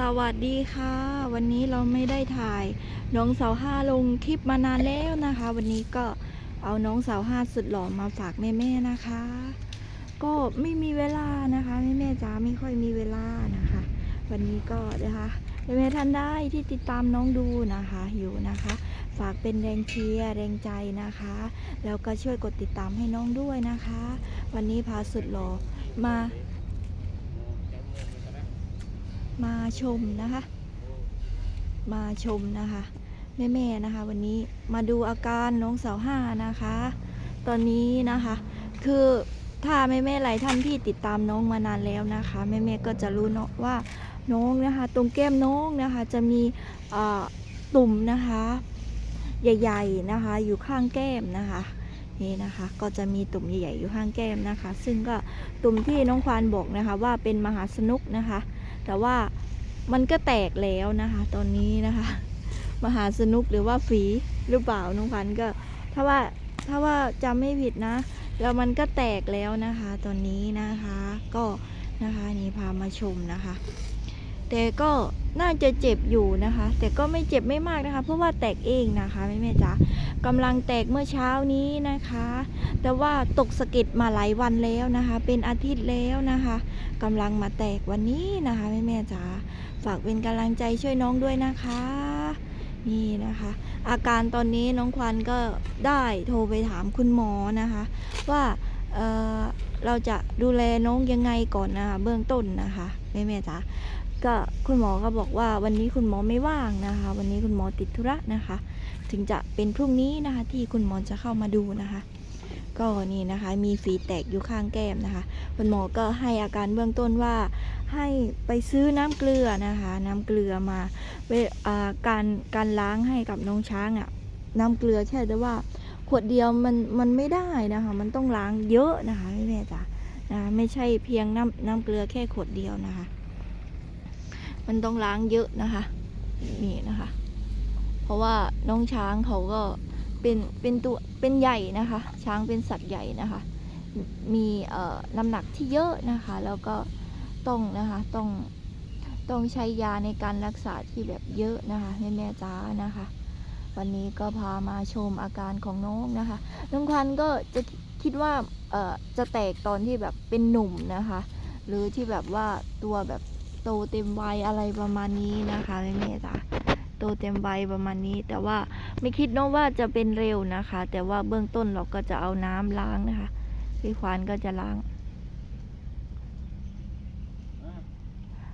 สวัสดีค่ะ วันนี้เราไม่ได้ถ่ายน้องสาวห้าลงคลิปมานานแล้วนะคะ วันนี้ก็เอาน้องสาวห้าสุดหล่อมาฝากแม่ๆนะคะ ก็ไม่มีเวลานะคะแม่ๆจ๋าไม่ค่อยมีเวลานะคะ วันนี้ก็นะคะแม่ๆท่านได้ที่ติดตามน้องดูนะคะอยู่นะคะ ฝากเป็นแรงเชียร์แรงใจนะคะ แล้วก็ช่วยกดติดตามให้น้องด้วยนะคะ วันนี้พาสุดหล่อมา มาชมนะคะ มาชมนะคะ แม่ๆนะคะ วันนี้มาดูอาการน้องสาวห้านะคะ ตอนนี้นะคะ คือถ้าแม่ๆหลายท่านที่ติดตามน้องมานานแล้วนะคะแม่ๆก็จะรู้เนาะว่าน้องนะคะ ตรงแก้มน้องนะคะ จะมีตุ่มนะคะ ใหญ่ๆนะคะ อยู่ข้างแก้มนะคะนี่นะคะก็จะมีตุ่มใหญ่ๆอยู่ข้างแก้มนะคะ ซึ่งก็ตุ่มที่น้องควานบอกนะคะ ว่าเป็นมหาสนุกนะคะ แต่ว่ามันก็แตกแล้วนะคะ ตอนนี้นะคะ มหาสนุกหรือว่าฝีหรือเปล่าน้องพันก็ ถ้าว่าถ้าว่าจำไม่ผิดนะ แล้วมันก็แตกแล้วนะคะ ตอนนี้นะคะ ก็นะคะนี่พามาชมนะคะ แต่ก็น่าจะเจ็บอยู่นะคะ แต่ก็ไม่เจ็บไม่มากนะคะ เพราะว่าแตกเองนะคะแม่แม่จ๋ากำลังแตกเมื่อเช้านี้นะคะ แต่ว่าตกสะเก็ดมาหลายวันแล้วนะคะ เป็นอาทิตย์แล้วนะคะกำลังมาแตกวันนี้นะคะแม่แม่จ๋าฝากเป็นกำลังใจช่วยน้องด้วยนะคะ นี่นะคะ อาการตอนนี้น้องควันก็ได้โทรไปถามคุณหมอนะคะ ว่าเเราจะดูแลน้องยังไงก่อนนะคะเบื้องต้นนะคะแม่แม่จ๋า ก็คุณหมอก็บอกว่าวันนี้คุณหมอไม่ว่างนะคะ วันนี้คุณหมอติดธุระนะคะ ถึงจะเป็นพรุ่งนี้นะคะ ที่คุณหมอจะเข้ามาดูนะคะ ก็นี่นะคะมีฝีแตกอยู่ข้างแก้มนะคะ คุณหมอก็ให้อาการเบื้องต้นว่าให้ไปซื้อน้ำเกลือนะคะ น้ำเกลือมาเวอาการการล้างให้กับน้องช้างอะ่ะน้ำเกลือแค่แต่ว่าขวดเดียวมันมันไม่ได้นะคะ มันต้องล้างเยอะนะคะแม่แม่จ๋านะไม่ใช่เพียงน้ำน้ำเกลือแค่ขวดเดียวนะคะ มันต้องล้างเยอะนะคะ นี่นะคะ เพราะว่าน้องช้างเขาก็เป็นเป็นตัวเป็นใหญ่นะคะ ช้างเป็นสัตว์ใหญ่นะคะ มีเอ่อน้ำหนักที่เยอะนะคะ แล้วก็ต้องนะคะต้องต้องใช้ยาในการรักษาที่แบบเยอะนะคะแม่แม่จ้านะคะ วันนี้ก็พามาชมอาการของน้องนะคะ น้องควันก็จะคิดว่าเอ่อจะแตกตอนที่แบบเป็นหนุ่มนะคะ หรือที่แบบว่าตัวแบบ โตเต็มวัยอะไรประมาณนี้นะคะแม่แม่ๆจ้าโตเต็มวัยประมาณนี้ แต่ว่าไม่คิดเนอะว่าจะเป็นเร็วนะคะ แต่ว่าเบื้องต้นเราก็จะเอาน้ำล้างนะคะ พี่ควานก็จะล้าง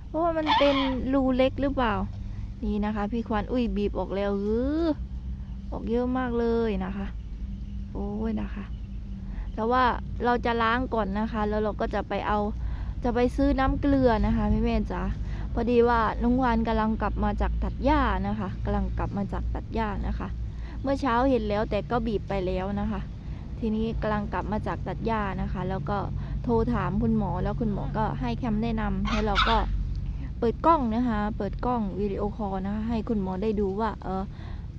เพราะว่ามันเป็นรูเล็กหรือเปล่า นี่นะคะ พี่ควานอุ้ยบีบออกแล้วเออออกเยอะมากเลยนะคะ โอ้ยนะคะ แต่ว่าเราจะล้างก่อนนะคะ แล้วเราก็จะไปเอา จะไปซื้อน้ำเกลือนะคะแม่แม่จ๋าพอดีว่าน้องวานกำลังกลับมาจากตัดหญ้านะคะกำลังกลับมาจากตัดหญ้านะคะ เมื่อเช้าเห็นแล้วแต่ก็บีบไปแล้วนะคะ ทีนี้กำลังกลับมาจากตัดหญ้านะคะ แล้วก็โทรถามคุณหมอแล้วคุณหมอก็ให้คำแนะนำแล้วเราก็เปิดกล้องนะคะ เปิดกล้องวิดีโอคอลนะคะ ให้คุณหมอได้ดูว่าเออ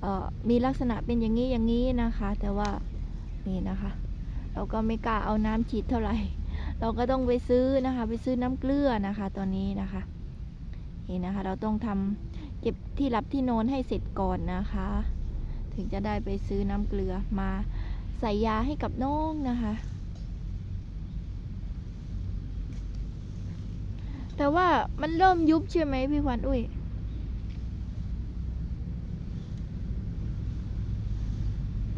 เออมีลักษณะเป็นอย่างนี้อย่างนี้นะคะ แต่ว่านี่นะคะ เราก็ไม่กล้าเอาน้ำฉีดเท่าไหร่ เราก็ต้องไปซื้อนะคะ ไปซื้อน้ำเกลือนะคะ ตอนนี้นะคะนี่นนะคะ เราต้องทำเก็บที่รับที่นอนให้เสร็จก่อนนะคะ ถึงจะได้ไปซื้อน้ำเกลือมาใส่ยาให้กับน้องนะคะ แต่ว่ามันเริ่มยุบใช่ไหมพี่ควันอุ้ย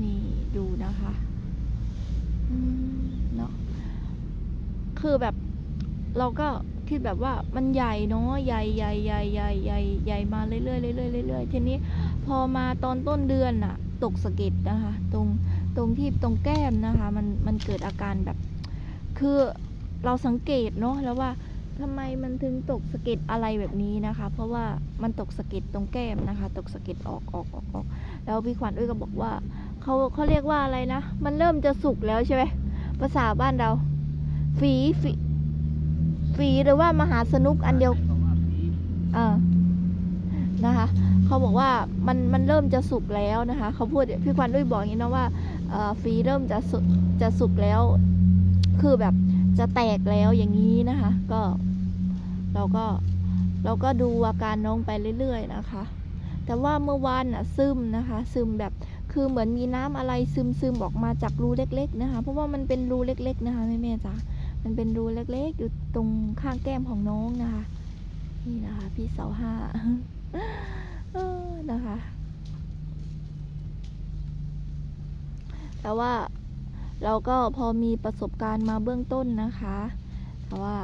นี่ดูนะคะ อืมเนาะ คือแบบเราก็คิดแบบว่ามันใหญ่เนาะใหญ่ใหญ่ใหญ่ใหญ่ใหญ่ใหญ่มาเรื่อยๆเรื่อยๆเรื่อยๆทีนี้พอมาตอนต้นเดือนน่ะตกสะเก็ดนะคะ ตรงตรงที่ตรงแก้มนะคะ มันมันเกิดอาการแบบ คือเราสังเกตเนาะแล้วว่าทำไมมันถึงตกสะเก็ดอะไรแบบนี้นะคะ เพราะว่ามันตกสะเก็ดตรงแก้มนะคะ ตกสะเก็ดออกออกออกออกแล้วพี่ขวัญอุ้ยก็บอกว่าเขาเขาเรียกว่าอะไรนะ มันเริ่มจะสุกแล้วใช่ไหมภาษาบ้านเรา ฝีฝีฝีหรือว่ามหาสนุกอันเดียวเออนะคะเขาบอกว่ามันมันเริ่มจะสุกแล้วนะคะเขาพูดพี่ควันด้วยบอกอย่างนี้นะว่าเอ่อฟรีเริ่มจะสุกจะสุกแล้ว คือแบบจะแตกแล้วอย่างนี้นะคะ ก็เราก็เราก็ดูอาการน้องไปเรื่อยๆนะคะ แต่ว่าเมื่อวานน่ะซึมนะคะ ซึมแบบคือเหมือนมีน้ำอะไรซึมซึมออกมาจากรูเล็ก ๆ นะคะ เพราะว่ามันเป็นรูเล็ก ๆ นะคะแม่ๆจ๋า มันเป็นรูเล็กๆ อยู่ตรงข้างแก้มของน้องนะคะ นี่นะคะ พี่เสาห้าเออนะคะ แต่ว่าเราก็พอมีประสบการณ์มาเบื้องต้นนะคะ แต่ว่า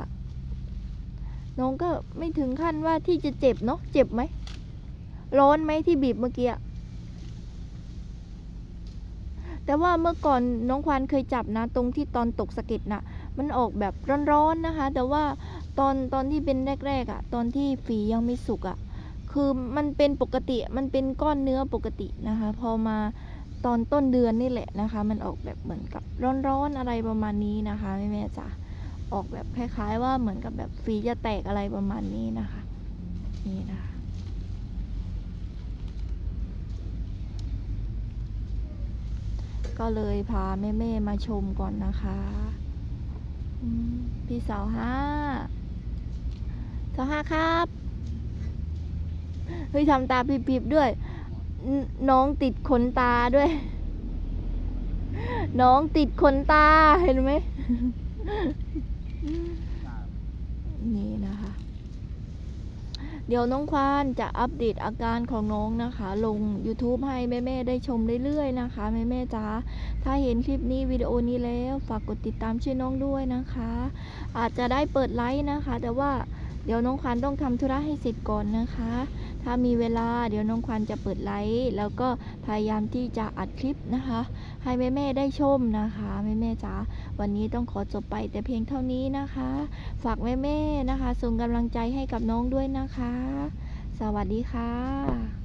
น้องก็ไม่ถึงขั้นว่าที่จะเจ็บเนาะ เจ็บไหม ร้อนไหมที่บีบเมื่อกี้ แต่ว่าเมื่อก่อนน้องควานเคยจับนะ ตรงที่ตอนตกสะเก็ดน่ะ มันออกแบบร้อนๆนะคะ แต่ว่าตอนตอนที่เป็นแรกๆอะ่ะ ตอนที่ฝียังไม่สุกอะ่ะ คือมันเป็นปกติ มันเป็นก้อนเนื้อปกตินะคะ พอมาตอนต้นเดือนนี่แหละนะคะ มันออกแบบเหมือนกับร้อนๆอะไรประมาณนี้นะคะแม่แม่ๆจ๋าออกแบบคล้ายๆ ว่าเหมือนกับแบบฝีจะแตกอะไรประมาณนี้นะคะ นี่นะคะ ก็เลยพาแม่ๆมาชมก่อนนะคะ มพี่สาวห้าสาวห้าครับ เฮ้ยทำตาปิบๆด้วยนน้องติดขนตาด้วย น้องติดขนตาเห็นไหมนี่นะคะ เดี๋ยวน้องควานจะอัปเดตอาการของน้องนะคะ ลง YouTube ให้แม่ๆได้ชมเรื่อยๆนะคะ แม่ๆจ้าถ้าเห็นคลิปนี้วิดีโอนี้แล้ว ฝากกดติดตามช่วยน้องด้วยนะคะ อาจจะได้เปิดไลค์นะคะ แต่ว่า เดี๋ยวน้องควันต้องทำธุระให้เสร็จก่อนนะคะ ถ้ามีเวลาเดี๋ยวน้องควันจะเปิดไลฟ์แล้วก็พยายามที่จะอัดคลิปนะคะ ให้แม่แม่ได้ชมนะคะแม่แม่จ๋าวันนี้ต้องขอจบไปแต่เพียงเท่านี้นะคะ ฝากแม่แม่นะคะ ส่งกำลังใจให้กับน้องด้วยนะคะ สวัสดีค่ะ